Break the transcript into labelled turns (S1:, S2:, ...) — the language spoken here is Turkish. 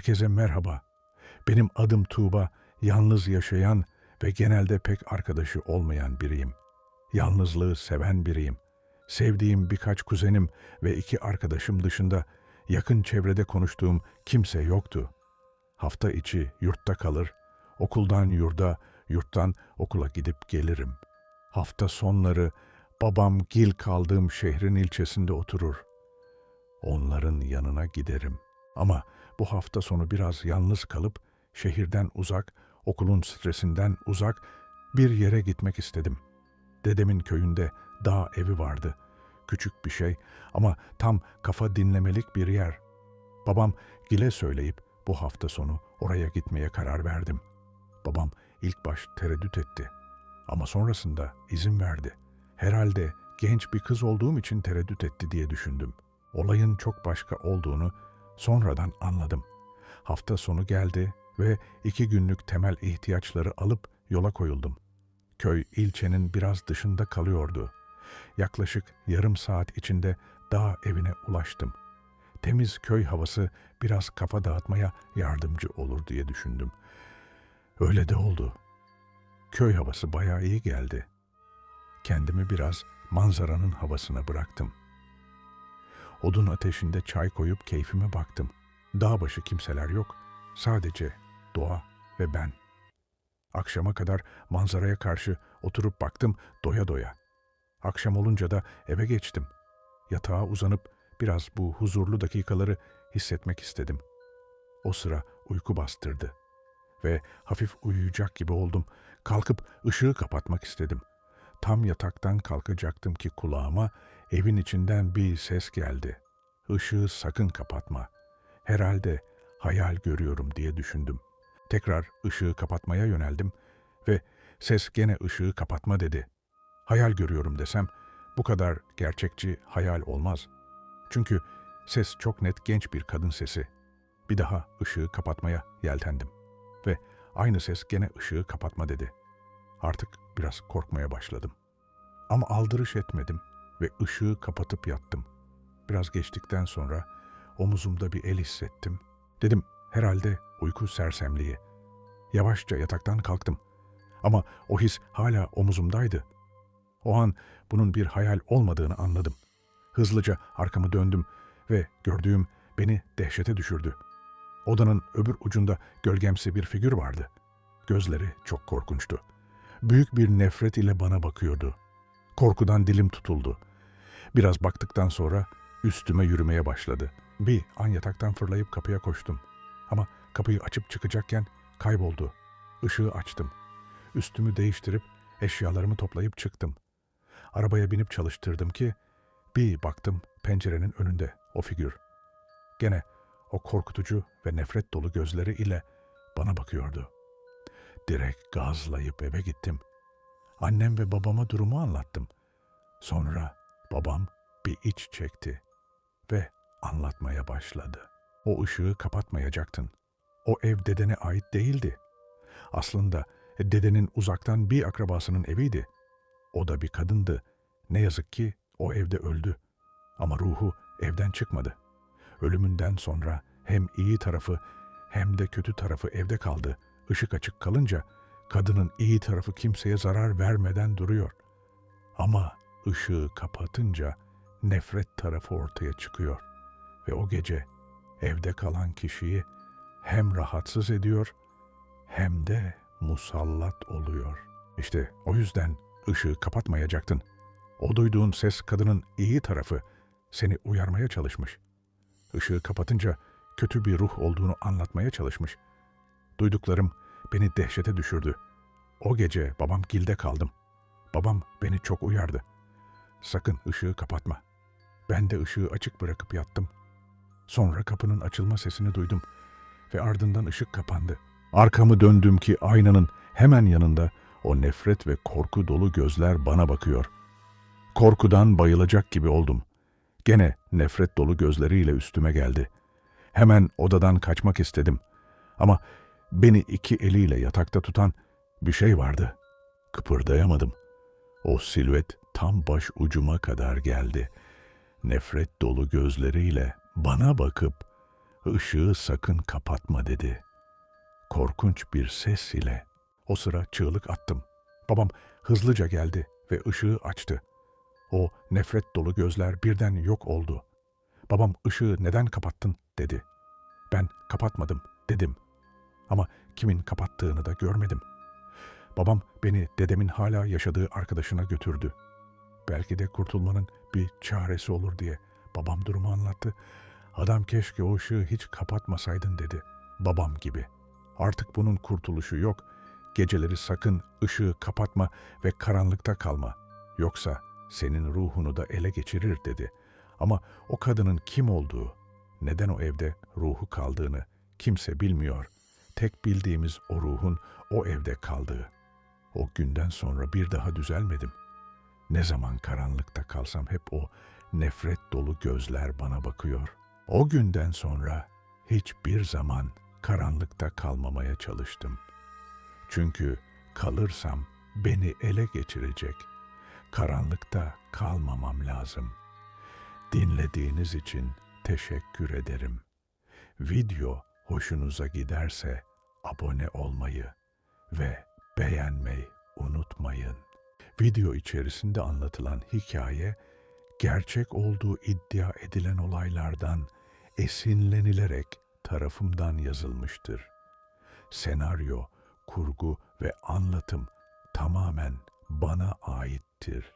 S1: Herkese merhaba. Benim adım Tuğba, yalnız yaşayan ve genelde pek arkadaşı olmayan biriyim. Yalnızlığı seven biriyim. Sevdiğim birkaç kuzenim ve iki arkadaşım dışında yakın çevrede konuştuğum kimse yoktu. Hafta içi yurtta kalır, okuldan yurda, yurttan okula gidip gelirim. Hafta sonları babam gil kaldığım şehrin ilçesinde oturur. Onların yanına giderim. Ama bu hafta sonu biraz yalnız kalıp şehirden uzak, okulun stresinden uzak bir yere gitmek istedim. Dedemin köyünde dağ evi vardı. Küçük bir şey ama tam kafa dinlemelik bir yer. Babam Gil'e söyleyip bu hafta sonu oraya gitmeye karar verdim. Babam ilk baş tereddüt etti. Ama sonrasında izin verdi. Herhalde genç bir kız olduğum için tereddüt etti diye düşündüm. Olayın çok başka olduğunu sonradan anladım. Hafta sonu geldi ve iki günlük temel ihtiyaçları alıp yola koyuldum. Köy ilçenin biraz dışında kalıyordu. Yaklaşık yarım saat içinde dağ evine ulaştım. Temiz köy havası biraz kafa dağıtmaya yardımcı olur diye düşündüm. Öyle de oldu. Köy havası bayağı iyi geldi. Kendimi biraz manzaranın havasına bıraktım. Odun ateşinde çay koyup keyfime baktım. Dağ başı kimseler yok. Sadece doğa ve ben. Akşama kadar manzaraya karşı oturup baktım doya doya. Akşam olunca da eve geçtim. Yatağa uzanıp biraz bu huzurlu dakikaları hissetmek istedim. O sıra uyku bastırdı ve hafif uyuyacak gibi oldum. Kalkıp ışığı kapatmak istedim. Tam yataktan kalkacaktım ki kulağıma evin içinden bir ses geldi. Işığı sakın kapatma. Herhalde hayal görüyorum diye düşündüm. Tekrar ışığı kapatmaya yöneldim ve ses gene ışığı kapatma dedi. Hayal görüyorum desem bu kadar gerçekçi hayal olmaz. Çünkü ses çok net genç bir kadın sesi. Bir daha ışığı kapatmaya yeltendim ve aynı ses gene ışığı kapatma dedi. Artık biraz korkmaya başladım. Ama aldırış etmedim ve ışığı kapatıp yattım. Biraz geçtikten sonra omuzumda bir el hissettim. Dedim herhalde uyku sersemliği. Yavaşça yataktan kalktım. Ama o his hala omuzumdaydı. O an bunun bir hayal olmadığını anladım. Hızlıca arkamı döndüm ve gördüğüm beni dehşete düşürdü. Odanın öbür ucunda gölgemsi bir figür vardı. Gözleri çok korkunçtu. Büyük bir nefret ile bana bakıyordu. Korkudan dilim tutuldu. Biraz baktıktan sonra üstüme yürümeye başladı. Bir an yataktan fırlayıp kapıya koştum. Ama kapıyı açıp çıkacakken kayboldu. Işığı açtım. Üstümü değiştirip eşyalarımı toplayıp çıktım. Arabaya binip çalıştırdım ki bir baktım pencerenin önünde o figür. Gene o korkutucu ve nefret dolu gözleri ile bana bakıyordu. Direkt gazlayıp eve gittim. Annem ve babama durumu anlattım. Sonra babam bir iç çekti ve anlatmaya başladı. O ışığı kapatmayacaktın. O ev dedene ait değildi. Aslında dedenin uzaktan bir akrabasının eviydi. O da bir kadındı. Ne yazık ki o evde öldü. Ama ruhu evden çıkmadı. Ölümünden sonra hem iyi tarafı hem de kötü tarafı evde kaldı. Işık açık kalınca kadının iyi tarafı kimseye zarar vermeden duruyor. Ama ışığı kapatınca nefret tarafı ortaya çıkıyor ve o gece evde kalan kişiyi hem rahatsız ediyor hem de musallat oluyor. İşte o yüzden ışığı kapatmayacaktın. O duyduğun ses kadının iyi tarafı seni uyarmaya çalışmış. Işığı kapatınca kötü bir ruh olduğunu anlatmaya çalışmış. Duyduklarım beni dehşete düşürdü. O gece babam gilde kaldım. Babam beni çok uyardı. Sakın ışığı kapatma. Ben de ışığı açık bırakıp yattım. Sonra kapının açılma sesini duydum ve ardından ışık kapandı. Arkamı döndüm ki aynanın hemen yanında o nefret ve korku dolu gözler bana bakıyor. Korkudan bayılacak gibi oldum. Gene nefret dolu gözleriyle üstüme geldi. Hemen odadan kaçmak istedim. Ama beni iki eliyle yatakta tutan bir şey vardı. Kıpırdayamadım. O silüet tam baş ucuma kadar geldi. Nefret dolu gözleriyle bana bakıp ışığı sakın kapatma dedi. Korkunç bir ses ile. O sıra çığlık attım. Babam hızlıca geldi ve ışığı açtı. O nefret dolu gözler birden yok oldu. Babam ışığı neden kapattın dedi. Ben kapatmadım dedim. Ama kimin kapattığını da görmedim. Babam beni dedemin hala yaşadığı arkadaşına götürdü. Belki de kurtulmanın bir çaresi olur diye babam durumu anlattı. Adam keşke o ışığı hiç kapatmasaydın dedi. Babam gibi. Artık bunun kurtuluşu yok. Geceleri sakın ışığı kapatma ve karanlıkta kalma. Yoksa senin ruhunu da ele geçirir dedi. Ama o kadının kim olduğu, neden o evde ruhu kaldığını kimse bilmiyor. Tek bildiğimiz o ruhun o evde kaldığı. O günden sonra bir daha düzelmedim. Ne zaman karanlıkta kalsam hep o nefret dolu gözler bana bakıyor. O günden sonra hiçbir zaman karanlıkta kalmamaya çalıştım. Çünkü kalırsam beni ele geçirecek. Karanlıkta kalmamam lazım. Dinlediğiniz için teşekkür ederim. Video hoşunuza giderse abone olmayı ve beğenmeyi unutmayın. Video içerisinde anlatılan hikaye gerçek olduğu iddia edilen olaylardan esinlenilerek tarafımdan yazılmıştır. Senaryo, kurgu ve anlatım tamamen bana aittir.